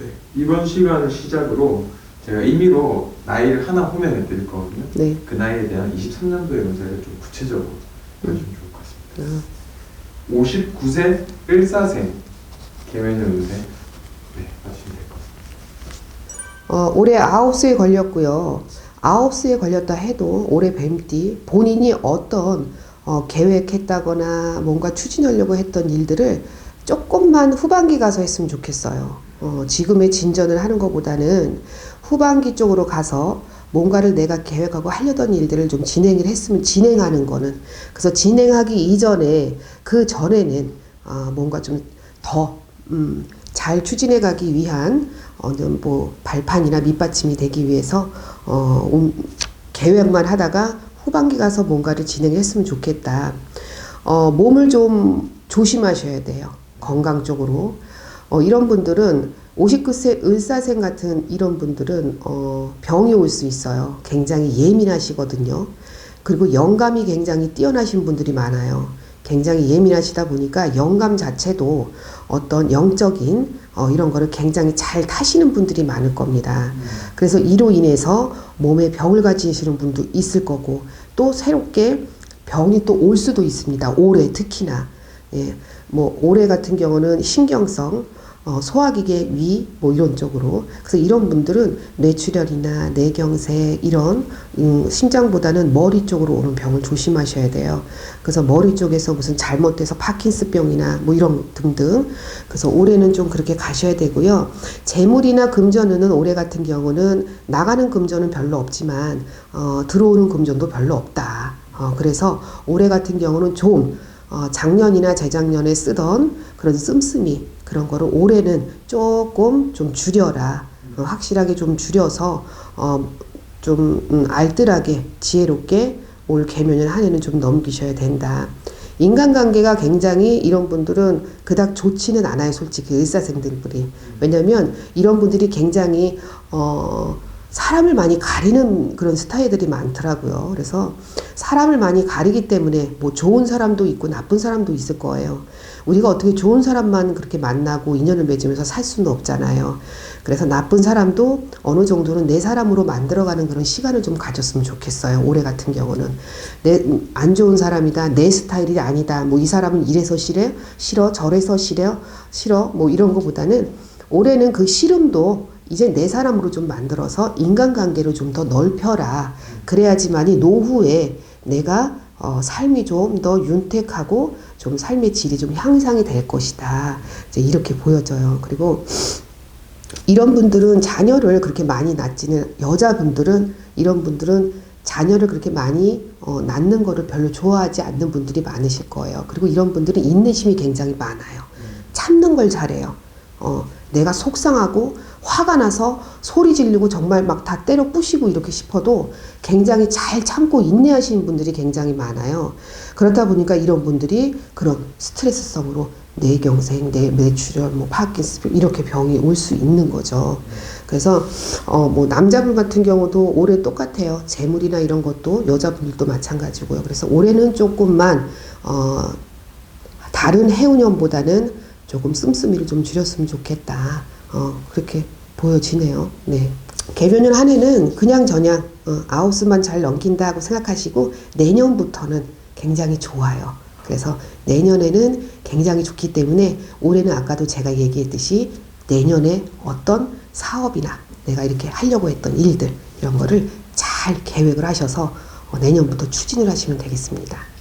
네, 이번 시간을 시작으로 제가 임의로 나이를 하나 호명해 드릴 거거든요. 네. 그 나이에 대한 23년도의 운세를 좀 구체적으로 보여주면 좋을 것 같습니다. 아, 59세 14생 개면년 운세 네, 맞추시면 될 것 같습니다. 어, 올해 아홉 수에 걸렸고요. 아홉 수에 걸렸다 해도 올해 뱀띠 본인이 어떤 어, 계획했다거나 뭔가 추진하려고 했던 일들을 조금만 후반기 가서 했으면 좋겠어요. 어, 지금의 진전을 하는 것보다는 후반기 쪽으로 가서 뭔가를 내가 계획하고 하려던 일들을 좀 진행을 했으면 진행하는 거는 그래서 진행하기 이전에 그 전에는 아, 뭔가 좀더 음, 잘 추진해 가기 위한 어느 뭐 발판이나 밑받침이 되기 위해서 어, 음, 계획만 하다가 후반기 가서 뭔가를 진행했으면 좋겠다. 어, 몸을 좀 조심하셔야 돼요. 건강 쪽으로. 어, 이런 분들은 59세 을사생 같은 이런 분들은 어, 병이 올 수 있어요. 굉장히 예민하시거든요. 그리고 영감이 굉장히 뛰어나신 분들이 많아요. 굉장히 예민하시다 보니까 영감 자체도 어떤 영적인 어, 이런 거를 굉장히 잘 타시는 분들이 많을 겁니다. 그래서 이로 인해서 몸에 병을 가지시는 분도 있을 거고 또 새롭게 병이 또 올 수도 있습니다. 올해 특히나 예, 뭐 올해 같은 경우는 신경성 어, 소화기계 위, 뭐 이런 쪽으로. 그래서 이런 분들은 뇌출혈이나 뇌경색 이런 음, 심장보다는 머리 쪽으로 오는 병을 조심하셔야 돼요. 그래서 머리 쪽에서 무슨 잘못돼서 파킨스병이나 뭐 이런 등등. 그래서 올해는 좀 그렇게 가셔야 되고요. 재물이나 금전운은 올해 같은 경우는 나가는 금전은 별로 없지만 어, 들어오는 금전도 별로 없다. 어, 그래서 올해 같은 경우는 좀 어, 작년이나 재작년에 쓰던 그런 씀씀이 그런 거를 올해는 조금 좀 줄여라. 어, 확실하게 좀 줄여서 어, 좀 음, 알뜰하게 지혜롭게 올 개면을 한 해는 좀 넘기셔야 된다. 인간관계가 굉장히 이런 분들은 그닥 좋지는 않아요, 솔직히 의사생들분이. 왜냐면 이런 분들이 굉장히 어 사람을 많이 가리는 그런 스타일들이 많더라고요. 그래서 사람을 많이 가리기 때문에 뭐 좋은 사람도 있고 나쁜 사람도 있을 거예요. 우리가 어떻게 좋은 사람만 그렇게 만나고 인연을 맺으면서 살 수는 없잖아요. 그래서 나쁜 사람도 어느 정도는 내 사람으로 만들어가는 그런 시간을 좀 가졌으면 좋겠어요. 올해 같은 경우는 내 안 좋은 사람이다, 내 스타일이 아니다. 뭐 이 사람은 이래서 싫어, 싫어, 저래서 싫어, 싫어. 뭐 이런 거보다는 올해는 그 싫음도 이제 내 사람으로 좀 만들어서 인간관계를 좀 더 넓혀라. 그래야지만이 노후에 내가 어, 삶이 좀 더 윤택하고 좀 삶의 질이 좀 향상이 될 것이다. 이제 이렇게 보여져요. 그리고 이런 분들은 자녀를 그렇게 많이 낳지는 여자분들은 이런 분들은 자녀를 그렇게 많이 어, 낳는 거를 별로 좋아하지 않는 분들이 많으실 거예요. 그리고 이런 분들은 인내심이 굉장히 많아요. 참는 걸 잘해요. 어, 내가 속상하고 화가 나서 소리 지르고 정말 막 다 때려 부시고 이렇게 싶어도 굉장히 잘 참고 인내하시는 분들이 굉장히 많아요. 그렇다 보니까 이런 분들이 그런 스트레스성으로 뇌경색, 뇌, 뇌출혈, 뭐 파킨스병 이렇게 병이 올 수 있는 거죠. 그래서 어 뭐 남자분 같은 경우도 올해 똑같아요. 재물이나 이런 것도 여자분들도 마찬가지고요. 그래서 올해는 조금만 어 다른 해운년보다는 조금 씀씀이를 좀 줄였으면 좋겠다. 어, 그렇게 보여지네요. 네. 개변년 한 해는 그냥 저냥 어, 아홉수만 잘 넘긴다고 생각하시고 내년부터는 굉장히 좋아요. 그래서 내년에는 굉장히 좋기 때문에 올해는 아까도 제가 얘기했듯이 내년에 어떤 사업이나 내가 이렇게 하려고 했던 일들 이런 거를 잘 계획을 하셔서 어, 내년부터 추진을 하시면 되겠습니다.